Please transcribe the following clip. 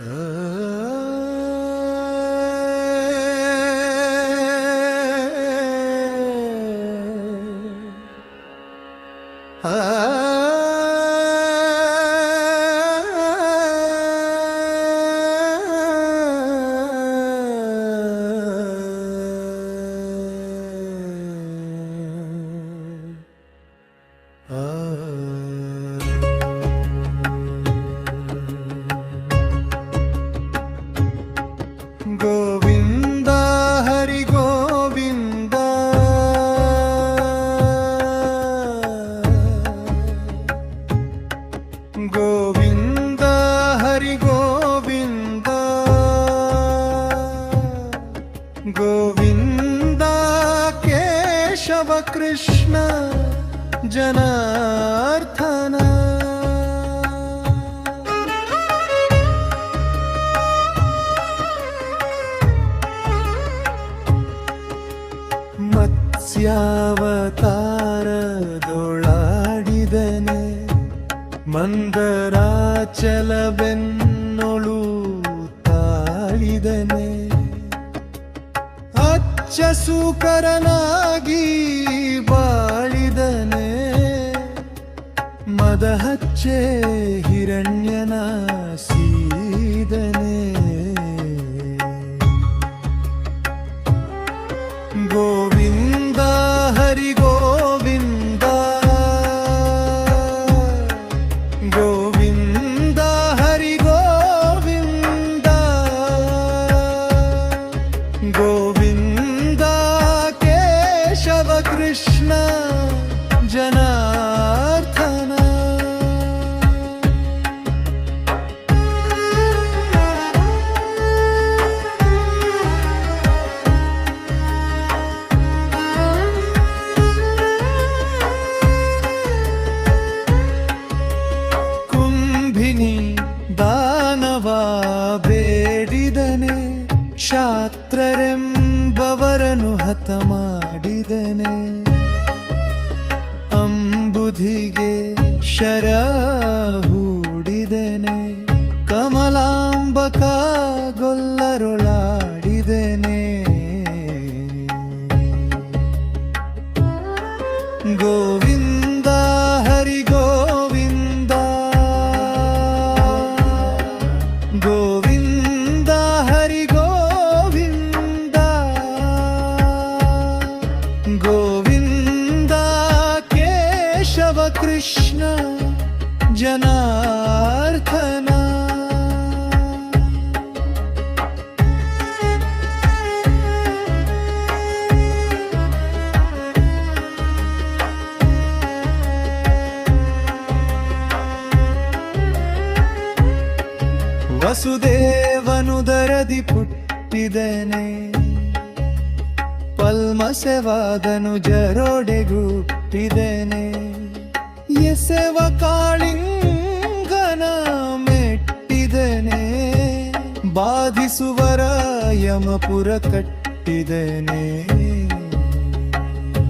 Oh. Govind Hari Govind Govind Hari Govind Govind Keshav Krishna जनार्थना ಮತ್ಸ್ಯಾವತಾರದೊಳಾಡಿದನೆ ಮಂದರಾಚಲವೆನ್ನೊಳು ತಾಳಿದನೆ. ಅಚ್ಚ ಸುಕರನಾಗಿ ಬಾಳಿದನೆ. ಮದಹಚ್ಚೆ ಹಿರಣ್ಯನ ಸೀದನೆ. गोविन्द केशव कृष्ण जनार्थना कुम्भिनी दानवाभे ಶಾಸ್ತ್ರರೆಂಬವರನು ಹತ ಮಾಡಿದನೆ. ಅಂಬುಧಿಗೆ ಶರ ಹೂಡಿದನೆ ಕಮಲಾಂಬಕ ಗೊಲ್ಲರೊಳಾಡಿದನೆ ಗೋವಿಂದ ಕೃಷ್ಣ ಜನಾರ್ಥನ ವಸುದೇವನು ದರದಿ ಪುಟ್ಟಿದನೆ ಪಲ್ಮಸೆವಾದನು ಜರೋಡೆಗುಟ್ಟಿದನೆ ಎಸೆವ ಕಾಳಿಂಗನ ಮೆಟ್ಟಿದನೆ ಬಾಧಿಸುವರ ಯಮಪುರ ಕಟ್ಟಿದನೆ